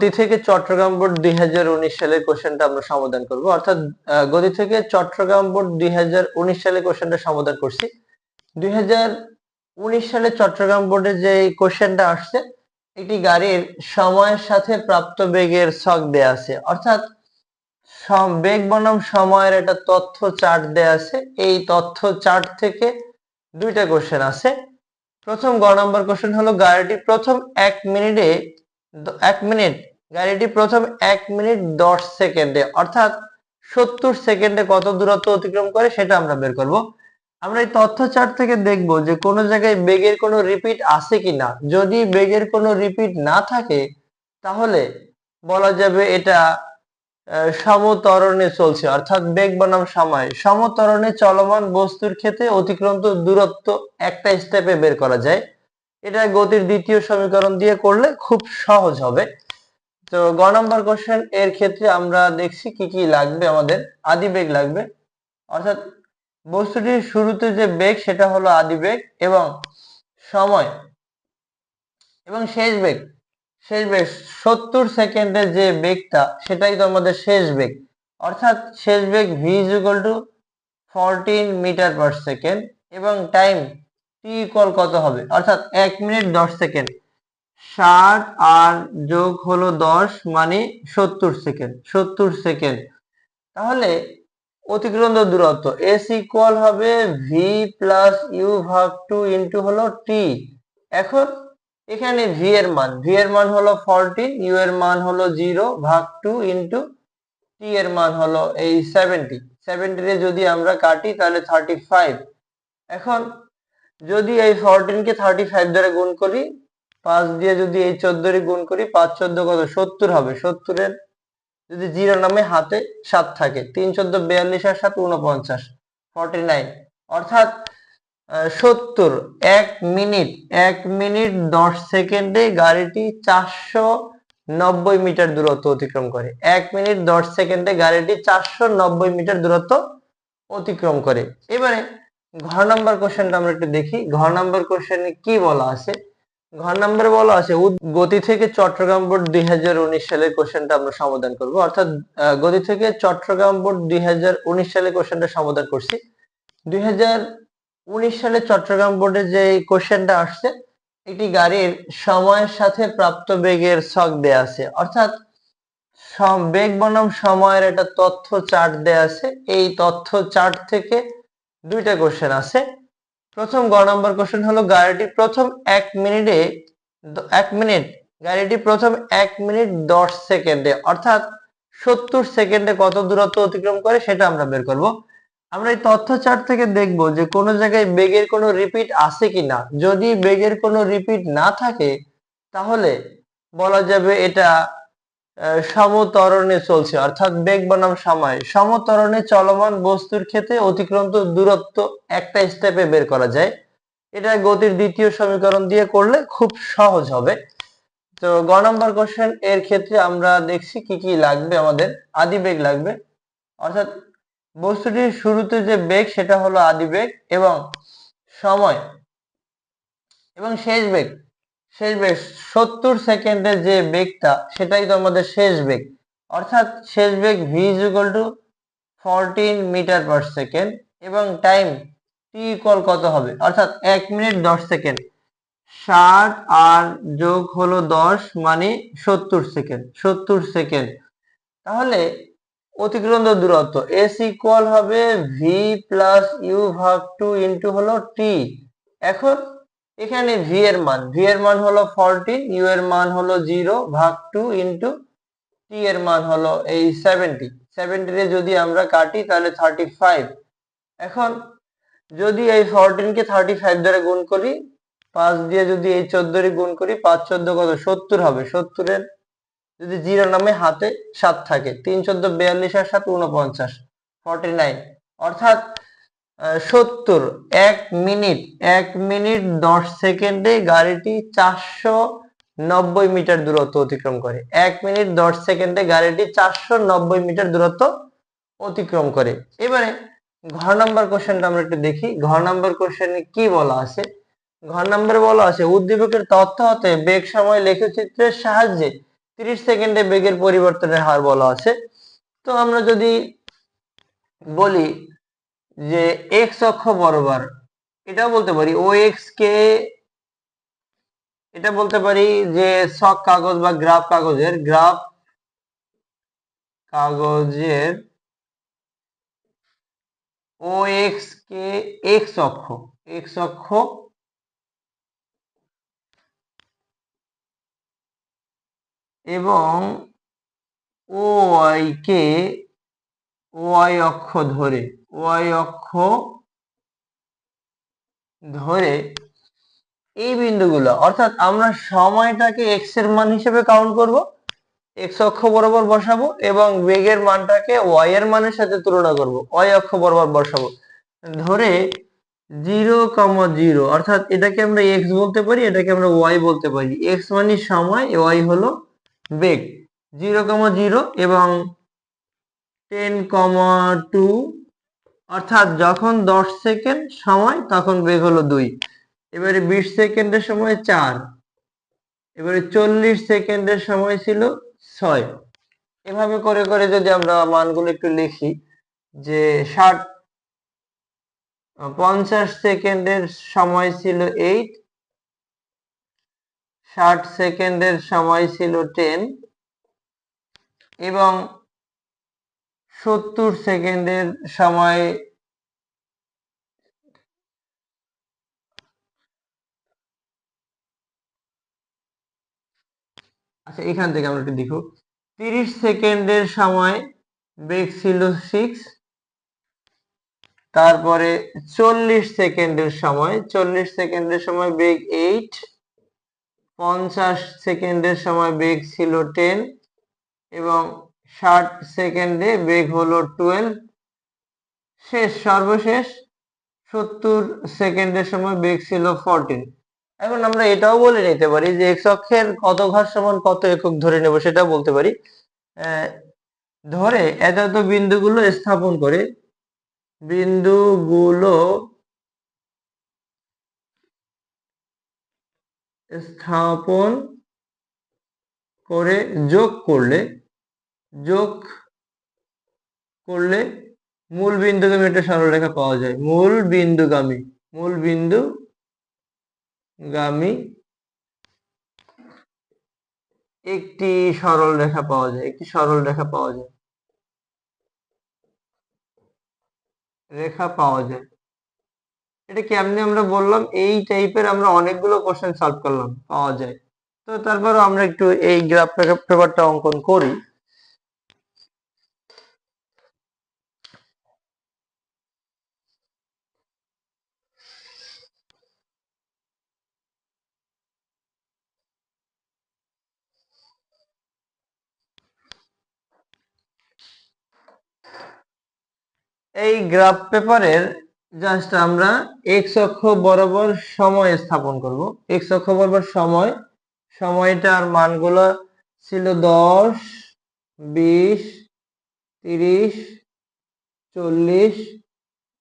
গদি থেকে চট্টগ্রাম বোর্ড দুই হাজার উনিশ সালের কোশ্চেনটা আমরা সমাধান করব। অর্থাৎ গদি থেকে চট্টগ্রাম বোর্ড দুই হাজার উনিশ সালে কোশ্চেনটা সমাধান করছি। দুই হাজার উনিশ সালে চট্টগ্রাম বোর্ডে যে কোশ্চেনটা আসছে একটি গাড়ির সময়ের সাথে প্রাপ্ত বেগের ছক দেয়া আছে। অর্থাৎ বেগ বনাম সময়ের একটা তথ্য চার্ট দেয়া আছে। এই তথ্য চার্ট থেকে দুইটা কোশ্চেন আছে। প্রথম গ নম্বর কোশ্চেন হলো, গাড়িটি প্রথম এক মিনিটে এক মিনিট। গাড়িটি প্রথম এক মিনিট দশ সেকেন্ডে, অর্থাৎ সত্তর সেকেন্ডে কত দূরত্ব অতিক্রম করে সেটা আমরা বের করব। আমরা এই তথ্য চার্ট থেকে দেখব যে কোনো জায়গায় বেগের কোনো রিপিট আছে কিনা। যদি বেগের কোনো রিপিট না থাকে, তাহলে বলা যাবে এটা সমতরণে চলছে। অর্থাৎ বেগ বনাম সময়। সমতরণে চলমান বস্তুর ক্ষেত্রে অতিক্রান্ত দূরত্ব একটা স্টেপে বের করা যায়। এটা গতির দ্বিতীয় সমীকরণ দিয়ে করলে খুব সহজ হবে। তো গ নম্বর কোশ্চেন এর ক্ষেত্রে আমরা দেখছি কি কি লাগবে, আমাদের আদি বেগ লাগবে। অর্থাৎ বস্তুটির শুরুতে যে বেগ সেটা হলো আদি বেগ এবং সময় এবং শেষ বেগ। শেষ বেগ, সত্তর সেকেন্ডের যে বেগটা সেটাই তো আমাদের শেষ বেগ। অর্থাৎ শেষ বেগ v is equal to fourteen metre per second এবং টাইম ইকুয়াল কত হবে? অর্থাৎ এক মিনিট দশ সেকেন্ড। ষাট আর যোগ হলো দশ মানে সত্তর সেকেন্ড। সত্তর সেকেন্ড। তাহলে অতিক্রান্ত দূরত্ব। এস ইকুয়াল হবে ভি প্লাস ইউ ভাগ টু ইন্টু হলো টি এখন এখানে ভি এর মান। ভি এর মান হলো ফোরটিন ইউ এর মান হলো জিরো ভাগ টু ইন্টু টি এর মান হলো এই সেভেন্টি সেভেন্টিতে যদি আমরা কাটি তাহলে থার্টি ফাইভ এখন যদি এই ফোরটিনকে থার্টি ফাইভ দ্বারা গুণ করি, পাঁচ দিয়ে যদি এই চোদ্দোরে গুণ করি, পাঁচ চোদ্দ কত? সত্তর হবে। সত্তরের যদি জিরো নামে হাতে সাত থাকে, তিন চোদ্দ বিয়াল্লিশ আর সাত উনপঞ্চাশ ফর্টি নাইন অর্থাৎ সত্তর, এক মিনিট এক মিনিট দশ সেকেন্ডে গাড়িটি চারশো নব্বই মিটার দূরত্ব অতিক্রম করে। এক মিনিট দশ সেকেন্ডে গাড়িটি চারশো নব্বই মিটার দূরত্ব অতিক্রম করে। এবারে ঘর নাম্বার কোশ্চেনটা আমরা একটু দেখি। ঘর নাম্বার কোশ্চেনে কি বলা আছে? ঘর নাম্বার বলা আছে গতি থেকে চট্টগ্রাম বোর্ড দুই হাজার উনিশ সালের কোশ্চেনটা আমরা সমাধান করব। অর্থাৎ গতি থেকে চট্টগ্রাম বোর্ড দুই হাজার উনিশ সালে কোশ্চেনটা সমাধান করছি। দুই হাজার উনিশ সালে চট্টগ্রাম বোর্ডে যে কোশ্চেনটা আসছে একটি গাড়ির সময়ের সাথে প্রাপ্ত বেগের ছক দেয়া আছে। অর্থাৎ বেগ বনাম সময়ের একটা তথ্য চার্ট দেয়া আছে। এই তথ্য চার্ট থেকে দুইটা কোশ্চেন আছে। প্রথম গ নম্বর কোশ্চেন হলো, গাড়িটি প্রথম এক মিনিটে এক মিনিট, গাড়িটি প্রথম এক মিনিট দশ সেকেন্ডে, অর্থাৎ সত্তর সেকেন্ডে কত দূরত্ব অতিক্রম করে সেটা আমরা বের করব। আমরা এই তথ্য চার্ট থেকে দেখব যে কোনো জায়গায় বেগের কোনো রিপিট আছে কিনা। যদি বেগের কোনো রিপিট না থাকে, তাহলে বলা যাবে এটা সমতরণে চলছে, অর্থাৎ বেগ বনাম সময়। সমতরণে চলমান বস্তুর ক্ষেত্রে অতিক্রান্ত দূরত্ব একটা স্টেপে বের করা যায়। এটা গতির দ্বিতীয় সমীকরণ দিয়ে করলে খুব সহজ হবে। তো গ নম্বর কোশ্চেন এর ক্ষেত্রে আমরা দেখছি কি কি লাগবে আমাদের। আদি বেগ লাগবে। অর্থাৎ বস্তুটির শুরুতে যে বেগ, সেটা হলো আদি বেগ এবং সময় এবং শেষ বেগ। শেষ বেগ সত্তর সেকেন্ডের যে বেগটা, সেটাই তো আমাদের শেষ বেগ। অর্থাৎ শেষ বেগ v is equal to fourteen metre per second এবং টাইম টি ইকুয়াল কত হবে? অর্থাৎ এক মিনিট দশ সেকেন্ড ষাট আর যোগ হলো দশ মানে সত্তর সেকেন্ড সত্তর সেকেন্ড তাহলে অতিক্রান্ত দূরত্ব এস ইকুয়াল হবে ভি প্লাস ইউ ভাগ টু ইন্টু হলো টি এখন এখানে ভি এর মান ভি এর মান হলো ফোরটিন ইউ এর মান হলো জিরো ভাগ টু ইন্টু টি এর মান হলো এই সেভেন্টি সেভেন্টিতে যদি আমরা কাটি তাহলে থার্টি ফাইভ এখন যদি এই ফোরটিনকে থার্টি ফাইভ দ্বারা গুণ করি, পাঁচ দিয়ে যদি এই চোদ্দোরে গুণ করি, পাঁচ চোদ্দ কত? সত্তর হবে। সত্তরের যদি জিরো নামে হাতে সাত থাকে। তিন চোদ্দ, বিয়াল্লিশ আর সাত উনপঞ্চাশ ফর্টি নাইন অর্থাৎ সত্তর, এক মিনিট এক মিনিট দশ সেকেন্ডে গাড়িটি চারশো নব্বই মিটার দূরত্ব অতিক্রম করে। এক মিনিট দশ সেকেন্ডে গাড়িটি চারশো নব্বই মিটার দূরত্ব অতিক্রম করে। এবারে ঘর নাম্বার কোশ্চেনটা আমরা একটু দেখি। ঘর নাম্বার কোশ্চেনে কি বলা আছে? ঘর নাম্বারে বলা আছে, উদ্দীপকের তথ্য হতে বেগ সময় লেখচিত্রের সাহায্যে তিরিশ সেকেন্ডে বেগের পরিবর্তনের হার বলা আছে। তো আমরা যদি বলি যে এক্স অক্ষ বরাবর এটাও বলতে পারি ও এক্স কে, এটা বলতে পারি যে শক কাগজ বা গ্রাফ কাগজের গ্রাফ কাগজের ও এক্স কে এক্স অক্ষ এক্স অক্ষ এবং ও কে ওয়াই অক্ষ ধরে, ওয়াই অক্ষ ধরে এই বিন্দুগুলো। অর্থাৎ আমরা সময়টাকে এক্সের মান হিসেবে কাউন্ট করব এক্স অক্ষ বরাবর বসাবো এবং বেগের মানটাকে ওয়াই এর মানের সাথে তুলনা করব ওয়াই অক্ষ বরাবর বসাবো। ধরে জিরো কমা জিরো অর্থাৎ এটাকে আমরা এক্স বলতে পারি, এটাকে আমরা ওয়াই বলতে পারি। এক্স মানে সময় ওয়াই হলো বেগ। জিরো কমা জিরো এবং টেন কমা টু, অর্থাৎ যখন দশ সেকেন্ড সময়, তখন বেগ হলো দুই। এবারে বিশ সেকেন্ডের সময় চার। এবারে চল্লিশ সেকেন্ডের সময় ছিল ছয়। এভাবে করে করে যদি আমরা মানগুলো একটু লিখি, যে ষাট, পঞ্চাশ সেকেন্ডের সময় ছিল এইট, ষাট সেকেন্ডের সময় ছিল টেন, এবং সত্তর সেকেন্ডের সময় আচ্ছা এখান থেকে আমরা একটু দেখো। তিরিশ সেকেন্ডের সময় বেগ ছিল সিক্স তারপরে চল্লিশ সেকেন্ডের সময়, চল্লিশ সেকেন্ডের সময় বেগ এইট পঞ্চাশ সেকেন্ডের সময় বেগ ছিল টেন এবং ষাট সেকেন্ডে বেগ হলো টুয়েলভ। শেষ, সর্বশেষ সত্তর সেকেন্ডের সময় বেগ ছিল ফোরটিন। এখন আমরা এটাও বলে নিতে পারি যে এক্স অক্ষের কত ঘাত সমান কত একক ধরে নেব সেটাও বলতে পারি। ধরে এত এত বিন্দুগুলো স্থাপন করে বিন্দুগুলো স্থাপন করে যোগ করলে যোগ করলে মূল বিন্দুগামী একটা সরলরেখা পাওয়া যায়। মূল বিন্দুগামী, মূল বিন্দু গামী একটি সরল রেখা পাওয়া যায়, একটি সরল রেখা পাওয়া যায়। রেখা পাওয়া যায়। এটা কেমনি আমরা বললাম? এই টাইপের আমরা অনেকগুলো কোশ্চেন সলভ করলাম, পাওয়া যায়। তো তারপরে আমরা একটু এই গ্রাফ পেপারটা অঙ্কন করি। এই গ্রাফ পেপারের জাস্ট আমরা এক্স অক্ষ বরাবর সময় স্থাপন করব। এক্স অক্ষ বরাবর সময়, সময়টার মানগুলো ছিল দশ, বিশ, তিরিশ, চল্লিশ,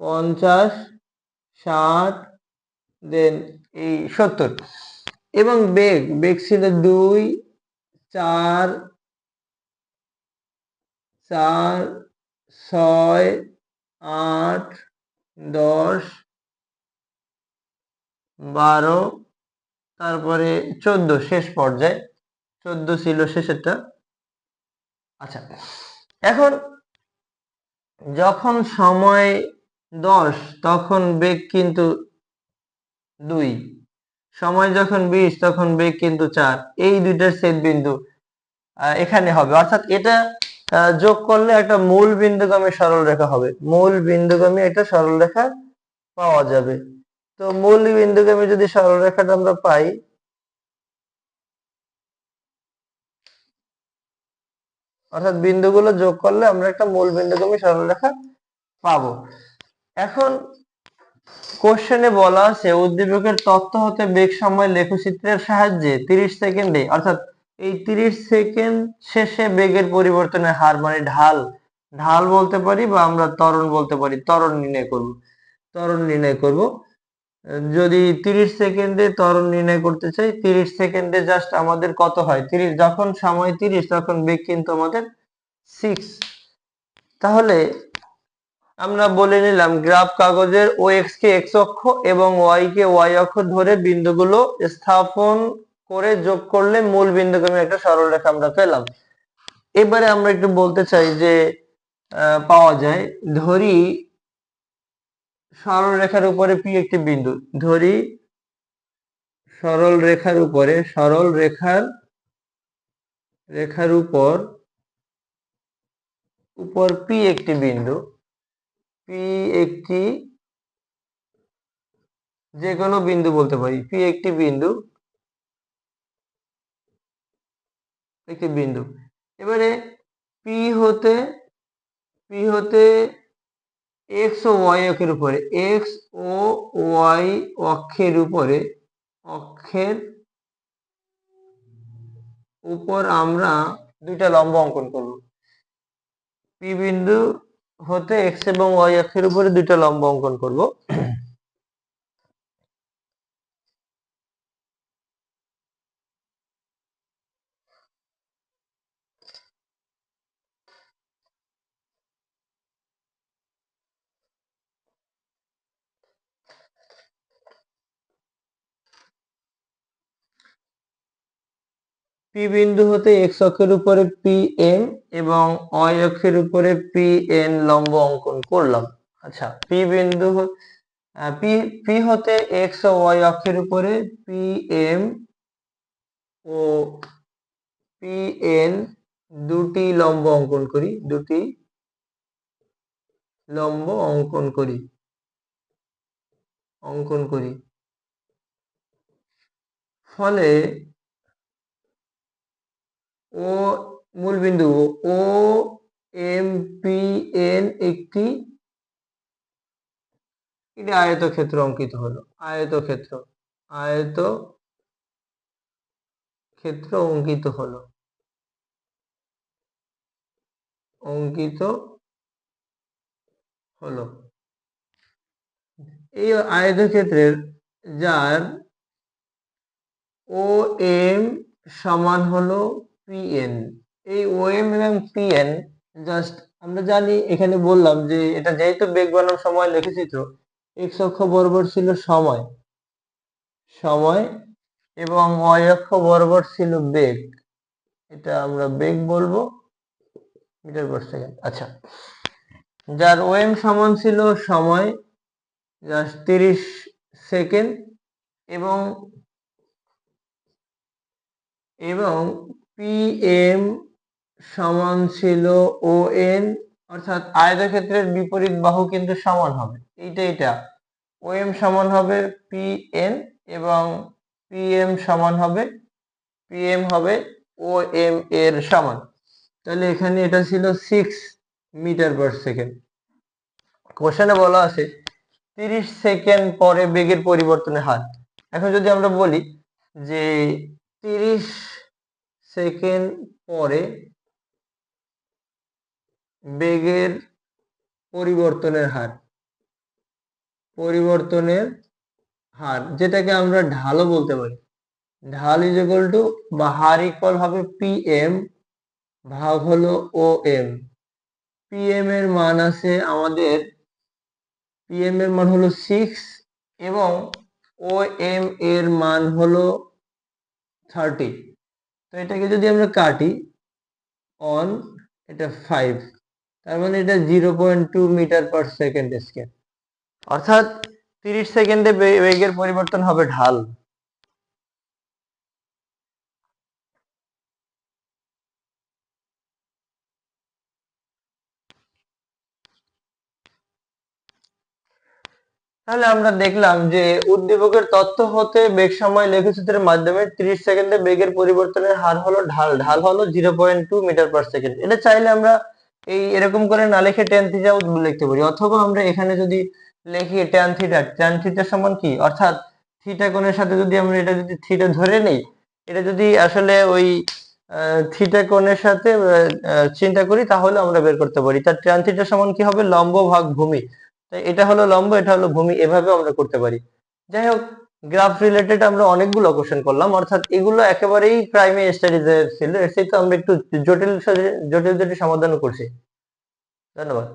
পঞ্চাশ, ষাট দেন এই সত্তর। এবং বেগ বেগ ছিল দুই, চার চার, ছয় আট, দশ, বারো, তারপরে চোদ্দ, শেষ পর্যায়ে। চোদ্দ ছিল শেষেরটা। আচ্ছা এখন যখন সময় দশ, তখন বেগ কিন্তু দুই। সময় যখন বিশ, তখন বেগ কিন্তু চার। এই দুইটার ছেদ বিন্দু এখানে হবে। অর্থাৎ এটা যোগ করলে একটা মূল বিন্দুগামী সরল রেখা হবে। মূল বিন্দুগামী একটা সরল রেখা পাওয়া যাবে। তো মূল বিন্দুগামী যদি সরল রেখাটা আমরা পাই, অর্থাৎ বিন্দুগুলো যোগ করলে আমরা একটা মূল বিন্দুগামী সরল রেখা পাবো। এখন কোশ্চেনে বলা আছে, উদ্দীপকের তত্ত্ব হতে বেগ সময় লেখচিত্রের সাহায্যে 30 সেকেন্ডে, অর্থাৎ এই 30 সেকেন্ড শেষে বেগের পরিবর্তনের হার মানে ঢাল। ঢাল বলতে পারি বা আমরা ত্বরণ বলতে পারি। ত্বরণ নির্ণয় করব। ত্বরণ নির্ণয় করব। যদি তিরিশ সেকেন্ডে ত্বরণ নির্ণয় করতে চাই, তিরিশ সেকেন্ডে জাস্ট আমাদের কত হয়? তিরিশ, যখন সময় তিরিশ, তখন বেগ কিন্তু আমাদের সিক্স তাহলে আমরা বলে নিলাম গ্রাফ কাগজের ও এক্স কে এক্স অক্ষ এবং ওয়াই কে ওয়াই অক্ষ ধরে বিন্দুগুলো স্থাপন করে যোগ করলে মূল বিন্দুগামী একটা সরলরেখা আমরা পেলাম। এবারে আমরা একটু বলতে চাই যে পাওয়া যায়। ধরি সরল রেখার উপরে পি একটি বিন্দু। ধরি সরল রেখার উপরে, সরল রেখার রেখার উপর উপর পি একটি বিন্দু। পি একটি যে কোনো বিন্দু বলতে পারি। পি একটি বিন্দু একটি বিন্দু। এবারে পি হতে পি হতে এক্স ও ওয়াই অক্ষের উপরে এক্স ও ওয়াই অক্ষের উপরে, অক্ষের উপর আমরা দুইটা লম্ব অঙ্কন করব। পি বিন্দু হতে এক্স এবং ওয়াই অক্ষের উপরে দুইটা লম্ব অঙ্কন করব। পি বিন্দু হতে এক্স অক্ষের উপরে পি এম এবং ওয়াই অক্ষের উপরে পি এন লম্ব অঙ্কন করলাম। আচ্ছা পি বিন্দু পি পি হতে এক্স ও ওয়াই অক্ষের উপরে পি এম ও পি এন দুটি লম্ব অঙ্কন করি, দুটি লম্ব অঙ্কন করি অঙ্কন করি। ফলে ও মূল বিন্দু, ও এম পি এন একটি একটি আয়তক্ষেত্র অঙ্কিত হলো, আয়তক্ষেত্র আয়ত ক্ষেত্র অঙ্কিত হলো অঙ্কিত হলো। এই আয়তক্ষেত্রের যার ও এম সমান হলো পিএন এই ও এম এবং পিএন জাস্ট আমরা জানি, এখানে বললাম যে এটা যেহেতু বেগ বনাম সময় লিখেছি তো এক্স অক্ষ বরাবর ছিল সময় সময় এবং ওয়াই অক্ষ বরাবর ছিল বেগ। এটা আমরা বেগ বলব, মিটার পার সেকেন্ড। আচ্ছা যার ওএম সমান ছিল সময় জাস্ট তিরিশ সেকেন্ড এবং এবং পিএম সমান ছিল ও এন অর্থাৎ আয়তক্ষেত্রের বিপরীত বাহু কিন্তু সমান হবে। এইটা এটা। ও এম সমান হবে পি এন এবং পিএম সমান হবে পিএম হবে ও এম এর সমান। তাহলে এখানে এটা ছিল সিক্স মিটার পার সেকেন্ড কোশ্চেনে বলা আছে, তিরিশ সেকেন্ড পরে বেগের পরিবর্তনের হার। এখন যদি আমরা বলি যে তিরিশ সেকেন্ড পরে বেগের পরিবর্তনের হার। পরিবর্তনের হার, যেটাকে আমরা ঢালও বলতে পারি। ঢাল ইজ ইকুয়াল টু বা হার ইকুয়াল হবে পি এম ভাগ হলো ও এম পিএম এর মান আছে আমাদের পিএম এর মান হলো সিক্স এবং ও এম এর মান হলো থার্টি তো এটাকে যদি আমরা কাটি অন এটা ফাইভ তার মানে এটা zero point two metre per second scale অর্থাৎ তিরিশ সেকেন্ডে বেগের পরিবর্তন হবে ঢাল। তাহলে আমরা দেখলাম যে উদ্দীপকের তথ্য হতে বেগ সময় লেখচিত্রের মাধ্যমে 30 সেকেন্ডে বেগের পরিবর্তনের হার হলো ঢাল। ঢাল হলো zero point two metre per second এটা চাইলে আমরা এই এরকম করে না লিখে টেন থিটাও লিখতে পারি। অথবা আমরা এখানে যদি লিখি ট্যান থিটা ট্যান থিটা সমান কি? অর্থাৎ থিটা কোণের সাথে যদি আমরা এটা যদি থিটা ধরে নেই, এটা যদি আসলে ওই থিটা কোণের সাথে চিন্তা করি, তাহলে আমরা বের করতে পারি। তার ট্যান থিটা সমান কি হবে? লম্ব ভাগ ভূমি। এটা হলো লম্ব, এটা হলো ভূমি এভাবে আমরা করতে পারি। যাই হোক গ্রাফ রিলেটেড আমরা অনেকগুলো কোশ্চেন করলাম, অর্থাৎ এগুলো একেবারেই ক্রাইমে স্টাডিজ ছিল, এর সাথে আমরা একটু জটিল জটিল জটিল সমাধানও করছি। ধন্যবাদ।